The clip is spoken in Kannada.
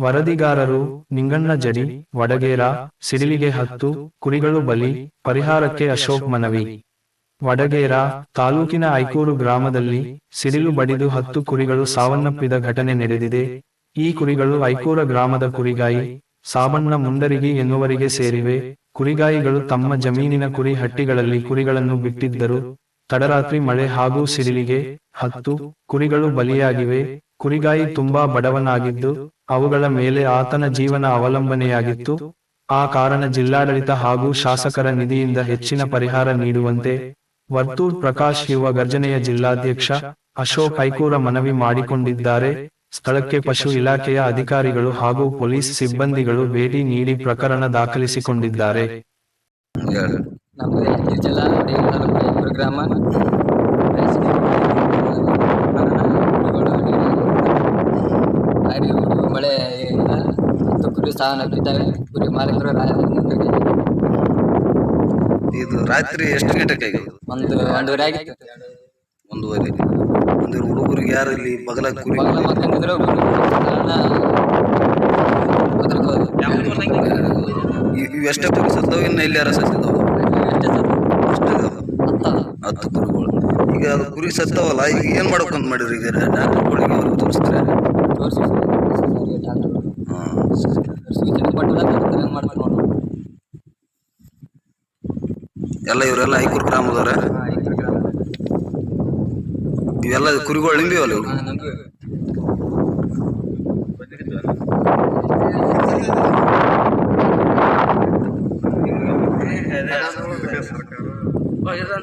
ವರದಿಗಾರರು ನಿಂಗಣ್ಣ ಜರಿ, ವಡಗೇರ, ಸಿಡಿಲಿಗೆ ಹತ್ತು, ಕುರಿಗಳು ಬಲಿ, ಪರಿಹಾರಕ್ಕೆ ಅಶೋಕ್ ಮನವಿ. ವಡಗೇರ ತಾಲೂಕಿನ ಐಕೂರು ಗ್ರಾಮದಲ್ಲಿ ಸಿಡಿಲು ಬಡಿದು ಹತ್ತು ಕುರಿಗಳು ಸಾವನ್ನಪ್ಪಿದ ಘಟನೆ ನಡೆದಿದೆ. ಈ ಕುರಿಗಳು ಐಕೂರ ಗ್ರಾಮದ ಕುರಿಗಾಯಿ, ಸಾಬಣ್ಣ ಮುಂಡರಿಗಿ ಎನ್ನುವರಿಗೆ ಸೇರಿವೆ. ಕುರಿಗಾಯಿಗಳು ತಮ್ಮ ಜಮೀನಿನ ಕುರಿ ಹಟ್ಟಿಗಳಲ್ಲಿ ಕುರಿಗಳನ್ನು ಬಿಟ್ಟಿದ್ದರು. ತಡರಾತ್ರಿ ಮಳೆ ಹಾಗೂ ಸಿಡಿಲಿಗೆ ಹತ್ತು, ಕುರಿಗಳು ಬಲಿಯಾಗಿವೆ, ಕುರಿಗಾಯಿ ತುಂಬಾ ಬಡವನಾಗಿದ್ದು, ಅವುಗಳ ಮೇಲೆ ಆತನ ಜೀವನ ಅವಲಂಬನೆಯಾಗಿತ್ತು. ಆ ಕಾರಣ ಜಿಲ್ಲಾಡಳಿತ ಹಾಗೂ ಶಾಸಕರ ನಿಧಿಯಿಂದ ಹೆಚ್ಚಿನ ಪರಿಹಾರ ನೀಡುವಂತೆ ವರ್ತೂರ್ ಪ್ರಕಾಶ್ ಯುವ ಗರ್ಜನೆಯ ಜಿಲ್ಲಾಧ್ಯಕ್ಷ ಅಶೋಕ್ ಹೈಕೂರ ಮನವಿ ಮಾಡಿಕೊಂಡಿದ್ದಾರೆ. ಸ್ಥಳಕ್ಕೆ ಪಶು ಇಲಾಖೆಯ ಅಧಿಕಾರಿಗಳು ಹಾಗೂ ಪೊಲೀಸ್ ಸಿಬ್ಬಂದಿಗಳು ಭೇಟಿ ನೀಡಿ ಪ್ರಕರಣ ದಾಖಲಿಸಿಕೊಂಡಿದ್ದಾರೆ. ಐಕೂರು ಗ್ರಾಮ ಮಳೆ ಇಲ್ಲ ಹತ್ತು ಕುರಿ ಸಾವನ್ನಪ್ಪಿದ್ದಾವೆ ಕುರಿ ಮಾಲೀಕರು ಇದು ರಾತ್ರಿ ಎಷ್ಟು ಗಂಟೆಗೆ? ಒಂದು ಒಂದೂವರೆ ಆಗಿತ್ತು. ಒಂದೂವರೆ. ಒಂದು ಹುಡುಗರಿಗೆ ಯಾರು ಇಲ್ಲಿ ಬಗಲ ಕುರಿ? ಇವು ಮಕ್ಕಂದಿದ್ರು ಇವ್- ಎಷ್ಟೇ ಕುರಿ ಸತ್ತವು? ಇನ್ನು ಎಲ್ಲಿ ಯಾರು ಸತ್ತಿದಾವ ಅಷ್ಟೇ ಇದಾವ ಹತ್ತು ಕುರಿಗಳು ಈಗ ಅದು ಕುರಿ ಸತ್ತವಲ್ಲ ಈಗ ಏನ್ ಮಾಡ್ಬೇಕಂತ ಮಾಡಿದ್ರಿ? ಈಗ ಡಾಕ್ಟರ್ಗಳಿಗೆ ಅವ್ರಿಗೆ ತೋರಿಸ್ತಾರೆ? ಎಲ್ಲ ಇವರೆಲ್ಲ ಐಕೂರು ಗ್ರಾಮದವ್ರೆ? ಇವೆಲ್ಲ ಕುರಿಗಳು ನಿಂಬಿವಲ್ಲ O yüzden.